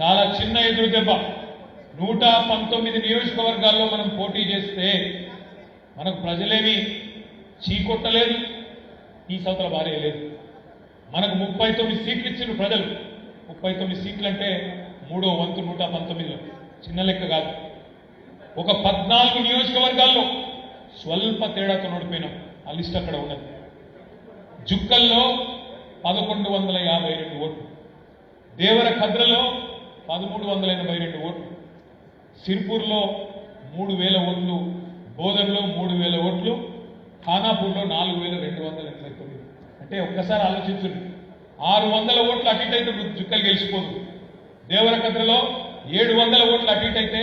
చాలా చిన్న ఎదురు దెబ్బ. నూట పంతొమ్మిది నియోజకవర్గాల్లో మనం పోటీ చేస్తే మనకు ప్రజలేమి చీకొట్టలేదు ఈ సవతల భార్య లేదు. మనకు ముప్పై తొమ్మిది సీట్లు ఇచ్చిన ప్రజలు. ముప్పై తొమ్మిది సీట్లు అంటే మూడో వంతు నూట పంతొమ్మిదిలో. చిన్న లెక్క కాదు. ఒక పద్నాలుగు నియోజకవర్గాల్లో స్వల్ప తేడాతో ఓడిపోయినాం ఆ లిస్ట్ అక్కడ ఉన్నది. జుక్కల్లో పదకొండు వందల యాభై రెండు ఓట్లు. దేవర కద్రలో పదమూడు వందల ఎనభై రెండు ఓట్లు. సిర్పూర్లో మూడు వేల ఓట్లు బోధన్లో మూడు వేల ఓట్లు ఖానాపూర్లో నాలుగు వేల రెండు వందల ఎనభై తొమ్మిది. అంటే ఒక్కసారి ఆలోచించండి ఆరు వందల ఓట్లు అటు ఇటు జుక్కలు గెలిచిపోదు. దేవరకద్రలో ఏడు వందల ఓట్లు అటు ఇటు అయితే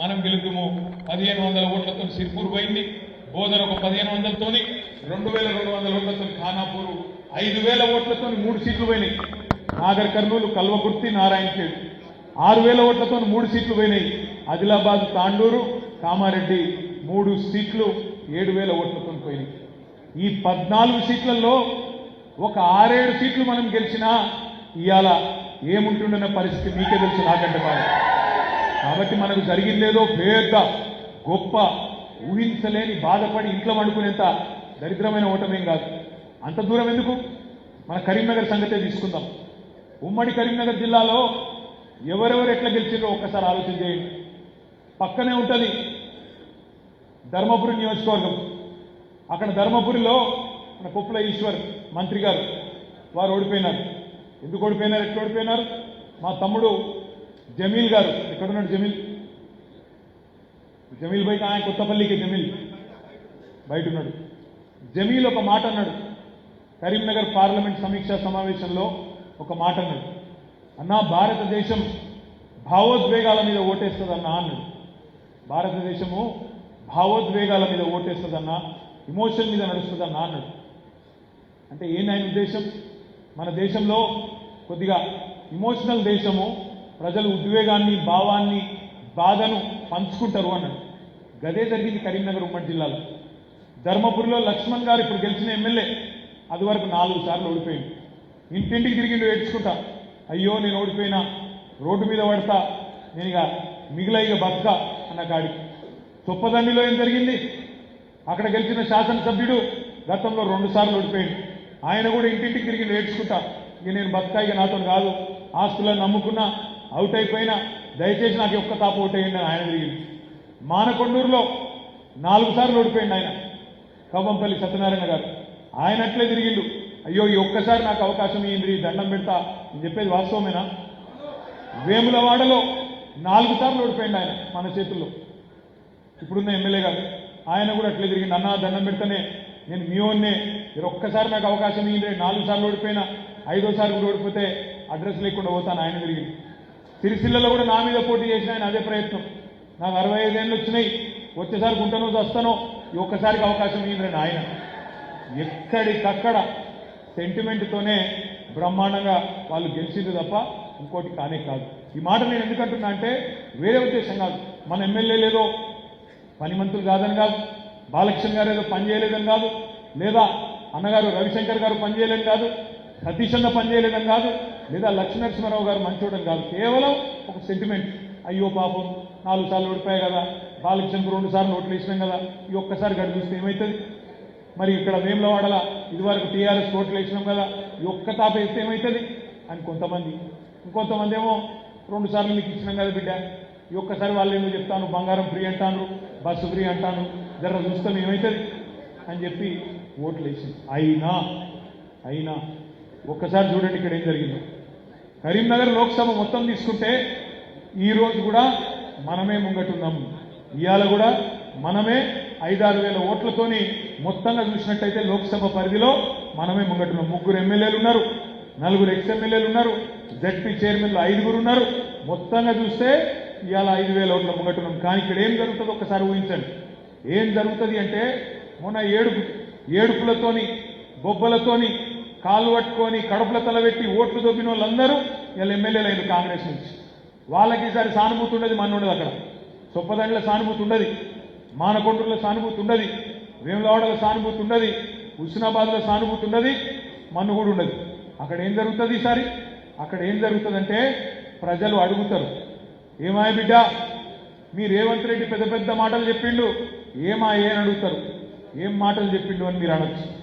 మనం గెలుపుము. పదిహేను వందల ఓట్లతో సిర్పూర్ పోయింది. బోధన ఒక పదిహేను వందలతోని రెండు వేల రెండు వందల ఓట్లతో ఖానాపూర్ ఐదు వేల ఓట్లతో మూడు సీట్లు పోయినాయి. నాగర్ కర్నూలు కల్వకుర్తి నారాయణఖేడ్. ఆరు వేల ఓట్లతో మూడు సీట్లు పోయినాయి. ఆదిలాబాద్ తాండూరు కామారెడ్డి మూడు సీట్లు ఏడు వేల ఓట్లతో పోయినాయి. ఈ పద్నాలుగు సీట్లలో ఒక ఆరేడు సీట్లు మనం గెలిచినా ఇవాళ ఏముంటుండన్న పరిస్థితి మీకే తెలుసు నాకంటే బాగా. కాబట్టి మనకు జరిగిందేదో పెద్ద గొప్ప ఊహించలేని బాధపడి ఇంట్లో వండుకునేంత దరిద్రమైన ఓటమేం కాదు. అంత దూరం ఎందుకు? మన కరీంనగర్ సంగతే తీసుకుందాం. ఉమ్మడి కరీంనగర్ జిల్లాలో ఎవరెవరు ఎట్లా గెలిచిందో ఒక్కసారి ఆలోచన చేయండి. పక్కనే ఉంటుంది ధర్మపురి నియోజకవర్గం. అక్కడ ధర్మపురిలో మన కుప్పల ఈశ్వర్ మంత్రి గారు వారు ఓడిపోయినారు. ఎందుకు ఓడిపోయినారు? ఎట్లా ఓడిపోయినారు? మా తమ్ముడు జమీల్ గారు ఎక్కడున్నాడు జమీల్? జమీల్ బయట ఆయన కొత్తపల్లికి జమీల్. బయట ఉన్నాడు జమీల్ ఒక మాట అన్నాడు. కరీంనగర్ పార్లమెంట్ సమీక్షా సమావేశంలో ఒక మాట అన్నాడు. అన్నా భారతదేశం భావోద్వేగాల మీద ఓటేస్తుందన్నా అన్నాడు. భారతదేశము భావోద్వేగాల మీద ఓటేస్తుందన్నా ఇమోషన్ మీద నడుస్తుందన్నా అన్నాడు. అంటే ఏ నాయన ఉద్దేశం? మన దేశంలో కొద్దిగా ఇమోషనల్ దేశము ప్రజలు ఉద్వేగాన్ని భావాన్ని బాధను పంచుకుంటారు అన్నాడు. గదే జరిగింది కరీంనగర్ ఉమ్మడి జిల్లాలో. ధర్మపురిలో లక్ష్మణ్ గారు ఇప్పుడు గెలిచిన ఎమ్మెల్యే. అది వరకు నాలుగు సార్లు ఓడిపోయింది ఇంటింటికి తిరిగి ఏడ్చుకుంటా. అయ్యో నేను ఓడిపోయినా. రోడ్డు మీద పడతా. నేను ఇక మిగిల ఇక బతుక అన్న కాడికి తొప్పదండిలో ఏం జరిగింది? అక్కడ గెలిచిన శాసనసభ్యుడు గతంలో రెండు సార్లు ఓడిపోయింది ఆయన కూడా ఇంటింటికి తిరిగి నేర్చుకుంటా. ఇక నేను బతుకా ఇక నాతో కాదు. ఆస్తులను నమ్ముకున్నా అవుట్ అయిపోయినా దయచేసి నాకు ఒక్క తాపు అవుట్ అయ్యండి అని ఆయన తిరిగింది మానకొండూరులో నాలుగు సార్లు ఓడిపోయింది ఆయన. కవ్వంపల్లి సత్యనారాయణ గారు. ఆయన అట్లే తిరిగిండు. అయ్యో ఈ ఒక్కసారి నాకు అవకాశం ఇయ్యింది దండం పెడతా అని చెప్పేది వాస్తవమేనా? వేములవాడలో నాలుగు సార్లు ఓడిపోయింది ఆయన మన చేతుల్లో. ఇప్పుడున్న ఎమ్మెల్యే గారు ఆయన కూడా అట్లే తిరిగి నన్న దండం పెడితేనే నేను మీ ఓన్నే. మీరు ఒక్కసారి నాకు అవకాశం ఇయ్యింది నాలుగు సార్లు ఓడిపోయినా ఐదోసారి కూడా ఓడిపోతే అడ్రస్ లేకుండా పోతాను ఆయన తిరిగి సిరిసిల్లలో కూడా నా మీద పోటీ చేసిన ఆయన అదే ప్రయత్నం. నాకు అరవై ఐదేళ్ళు వచ్చినాయి వచ్చేసారి గుంటనో వస్తానో ఈ ఒక్కసారికి అవకాశం ఇయ్యిందని ఆయన. ఎక్కడికక్కడ సెంటిమెంట్తోనే బ్రహ్మాండంగా వాళ్ళు గెలిచింది తప్ప ఇంకోటి కానే కాదు. ఈ మాట నేను ఎందుకంటున్నా అంటే వేరే ఉద్దేశం కాదు. మన ఎమ్మెల్యే లేదో పని మంత్రులు కాదని కాదు బాలకృష్ణ గారు ఏదో పని చేయలేదని కాదు లేదా అన్నగారు రవిశంకర్ గారు పని చేయలేదని కాదు సతీష్ అన్న పనిచేయలేదని కాదు లేదా లక్ష్మీనరసింహారావు గారు మంచోడని కాదు. కేవలం ఒక సెంటిమెంట్ అయ్యో పాపం నాలుగు సార్లు ఓడిపోయాయి కదా బాలకృష్ణకు రెండు సార్లు ఓట్లు వేసినాం కదా ఈ ఒక్కసారి గడిపిస్తే ఏమవుతుంది మరి ఇక్కడ వేములవాడల ఇదివరకు టీఆర్ఎస్ ఓట్లు వేసినాం కదా ఈ ఒక్క తాప వేస్తే ఏమవుతుంది అని కొంతమంది. ఇంకొంతమంది ఏమో రెండు సార్లు మీకు ఇచ్చినాం కదా బిడ్డ. ఈ ఒక్కసారి వాళ్ళు ఏమో చెప్తాను? బంగారం ఫ్రీ అంటాను బస్సు ఫ్రీ అంటాను జర చూస్తాం ఏమవుతుంది అని చెప్పి ఓట్లు వేసింది. అయినా అయినా ఒక్కసారి చూడండి ఇక్కడ ఏం జరిగిందో. కరీంనగర్ లోక్సభ మొత్తం తీసుకుంటే ఈరోజు కూడా మనమే ముంగటున్నాము ఇవాళ కూడా మనమే ఐదారు వేల ఓట్లతోని మొత్తంగా చూసినట్టయితే లోక్సభ పరిధిలో మనమే ముంగట్టున్నాం ముగ్గురు ఎమ్మెల్యేలు ఉన్నారు నలుగురు ఎక్స్ ఎమ్మెల్యేలు ఉన్నారు జడ్పీ చైర్మన్లు ఐదుగురు ఉన్నారు. మొత్తంగా చూస్తే ఇవాళ ఐదు వేల ఓట్ల ముంగటున్నాం కానీ ఇక్కడ ఏం జరుగుతుందో? ఒకసారి ఊహించండి. ఏం జరుగుతుంది అంటే మొన్న ఏడుపు ఏడుపులతోని బొబ్బలతోని కాళ్ళు పట్టుకొని కడుపుల తలబెట్టి ఓట్లు దొబ్బిన వాళ్ళందరూ వీళ్ళ ఎమ్మెల్యేలు అయిన కాంగ్రెస్ నుంచి. వాళ్ళకి ఈసారి సానుభూతి ఉండదు మన ఉండదు అక్కడ. చొప్పదండ్ల సానుభూతి ఉండదు. మానకొండూరులో సానుభూతి ఉండదు వేములవాడలో సానుభూతి ఉండదు హుస్నాబాద్లో సానుభూతి ఉండదు మన్ను కూడా ఉండదు. అక్కడ ఏం జరుగుతుంది ఈసారి? అక్కడ ఏం జరుగుతుందంటే ప్రజలు అడుగుతారు ఏమాయ బిడ్డ మీ రేవంత్ రెడ్డి పెద్ద పెద్ద మాటలు చెప్పిండు ఏమాయే అని అడుగుతారు. ఏం మాటలు చెప్పిండు అని మీరు అనొచ్చు.